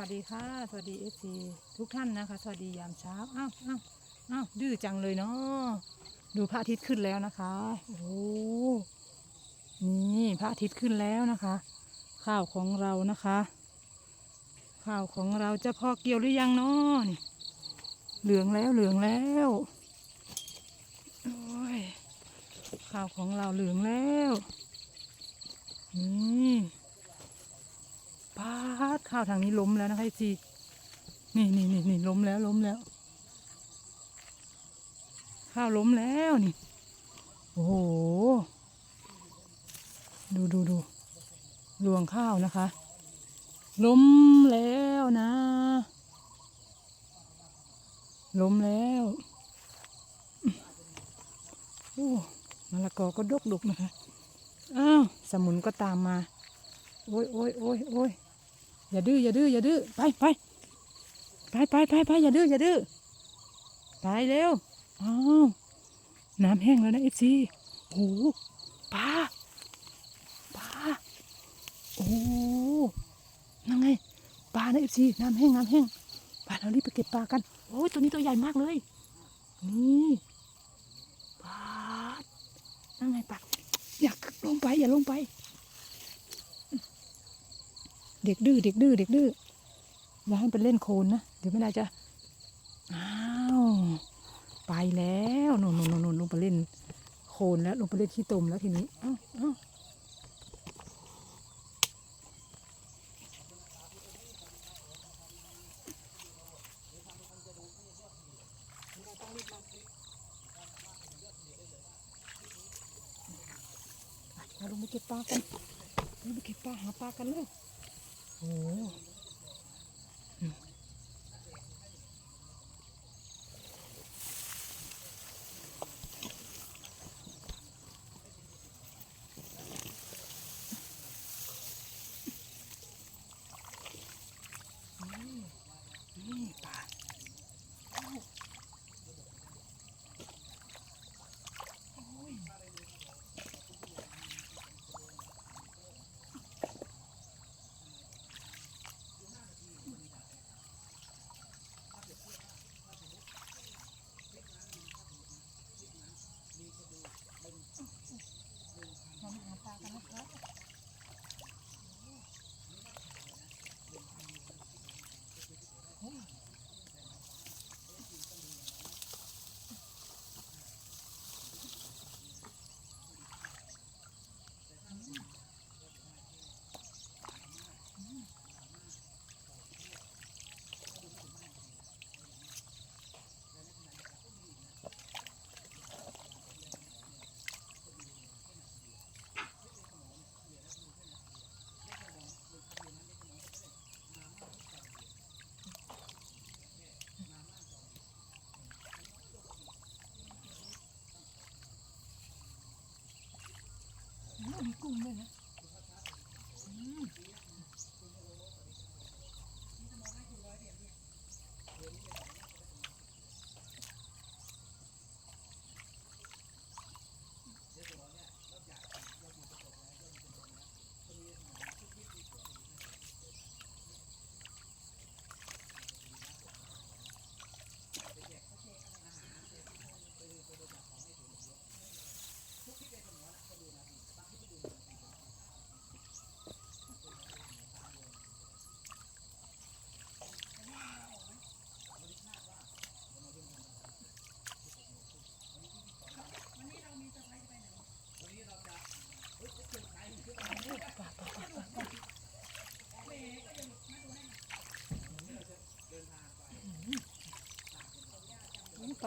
วัสดีค่ะ สวัสดีเอฟซีทุกท่านนะคะ สวัสดียามเช้า อ้าวอ้าวอ้าวดื้อจังเลยเนาะดูพระอาทิตย์ขึ้นแล้วนะคะ โอ้โหนี่พระอาทิตย์ขึ้นแล้วนะคะ ข้าวของเรานะคะ ข้าวของเราจะพอเกี่ยวหรือยังเนาะนี่เหลืองแล้วเหลืองแล้วโอ้ยข้าวของเราเหลืองแล้วนี่ ปาดข้าวทางนี้ล้มแล้วนะคะจีนี่นี่นี่นี่ล้มแล้วล้มแล้ว ข้าวล้มแล้วนี่ โอ้โห ดูดูดูรวงข้าวนะคะ ล้มแล้วนะ ล้มแล้วโอ้มะละกอก็ดกดกนะคะ อ้าว สมุนก็ตามมา โอ้ยโอ้ยโอ้ยโอ้ย อย่าดื้ออย่าดื้ออย่าดื้อไปไปไปไปไปไปอย่าดื้ออย่าดื้อไปเร็วอ้าวน้ำแห้งแล้วนะเอฟซีโอ้ปลาปลาโอ้โหนั่งไงปลานะเอฟซีน้ำแห้งน้ำแห้งปลาเรารีบไปเก็บปลากันโอ้ยตัวนี้ตัวใหญ่มากเลย นี่ปลานั่งไงปลาอยากลงไปอย่าลงไป เด็กดื้อเด็กดื้อเด็กดื้ออย่าให้ไปเล่นโคลนนะเดี๋ยวไม่ได้จะอ้าวไปแล้วนนนนนู่นนู่นลงไปเล่นโคลนแล้วลงไปเล่นขี้ตมแล้วทีนี้อ้าเอ้าเราลงไปเก็บปลากันลงไปเก็บปลาหาปลากันเลย โอ้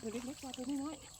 ตัวเล็กๆปลาตัวน้อยๆ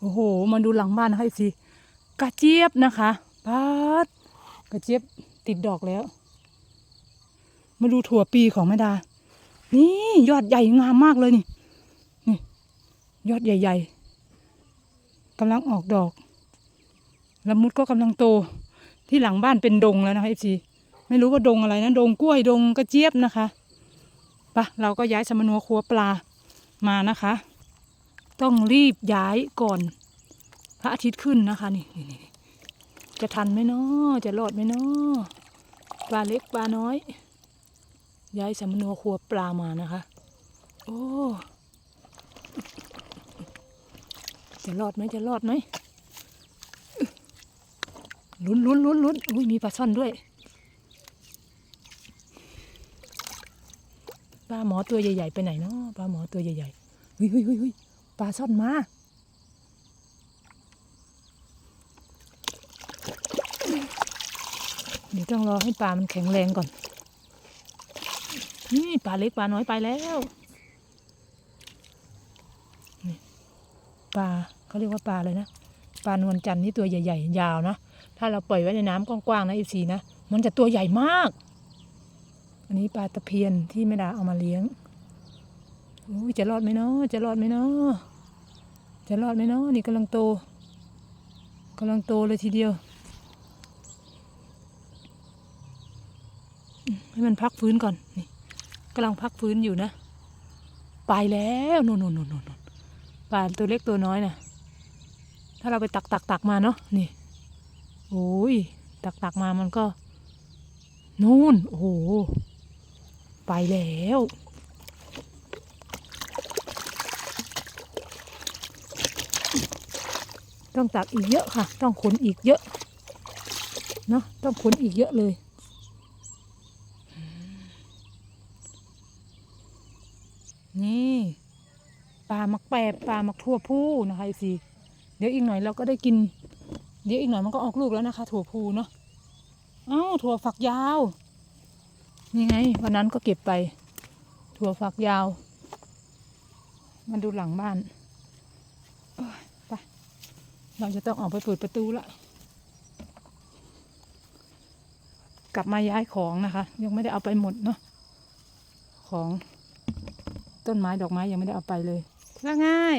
โอ้โห มาดูหลังบ้านนะคะสิกระเจี๊ยบนะคะปาดกระเจี๊ยบติดดอกแล้ว มาดูถั่วปีของแม่ดา นี่ยอดใหญ่งามมากเลยนี่ นี่ ยอดใหญ่ ๆกำลังออกดอกละมุดก็กำลังโต ที่หลังบ้านเป็นดงแล้วนะคะเอฟซีไม่รู้ว่าดงอะไรนะ ดงกล้วยดงกระเจี๊ยบนะคะปะเราก็ย้ายสมนัวครัวปลามานะคะ ต้องรีบย้ายก่อน พระอาทิตย์ขึ้นนะคะนี่นี่จะทันไหมเนาะจะรอดไหมเนาะปลาเล็กปลาน้อย ย้ายสำนัวครัวปลามานะคะ โอ้จะรอดไหมจะรอดไหมลุ้นลุ้นลุ้นลุ้นอุ้ยมีปลาช่อนด้วยปลาหมอตัวใหญ่ๆไปไหนเนาะปลาหมอตัวใหญ่ๆเฮ้ยเฮ้ยเฮ้ย ปลาช่อนมาเดี๋ยวต้องรอให้ปลามันแข็งแรงก่อน นี่ปลาเล็กปลาน้อยไปแล้วนี่ปลาเขาเรียกว่าปลาอะไรนะ ปลานวลจันทร์นี่ตัวใหญ่ ๆ ยาวนะ ถ้าเราปล่อยไว้ในน้ำกว้างๆนะอีซีนะ มันจะตัวใหญ่มาก อันนี้ปลาตะเพียนที่แม่ดาเอามาเลี้ยงอุ้ยจะรอดไหมเนาะจะรอดไหมเนาะ จะรอดไหมเนาะนี่กำลังโตกำลังโตเลยทีเดียว ให้มันพักฟื้นก่อนนี่กำลังพักฟื้นอยู่นะ ไปแล้วนู่นนู่นนู่นนู่นปลาตัวเล็กตัวน้อยนะถ้าเราไปตักตักตักมาเนาะนี่โอ้ยตักตักมามันก็นู่นโอ้โหไปแล้ว ต้องตักอีกเยอะค่ะ ต้องขนอีกเยอะเนาะต้องขนอีกเยอะเลย นี่ปลามักแปบปลามักทั่วผู้นะคะสิเดี๋ยวอีกหน่อยเราก็ได้กิน เดี๋ยวอีกหน่อยมันก็ออกลูกแล้วนะคะ ถั่วพูเนาะอ้าวถั่วฝักยาวนี่ไงวันนั้นก็เก็บไป ถั่วฝักยาวมาดูหลังบ้านไป เราจะต้องออกไปเปิดประตูละ กลับมาย้ายของนะคะ ยังไม่ได้เอาไปหมดเนาะ ของต้นไม้ดอกไม้ยังไม่ได้เอาไปเลยว่าไง่าย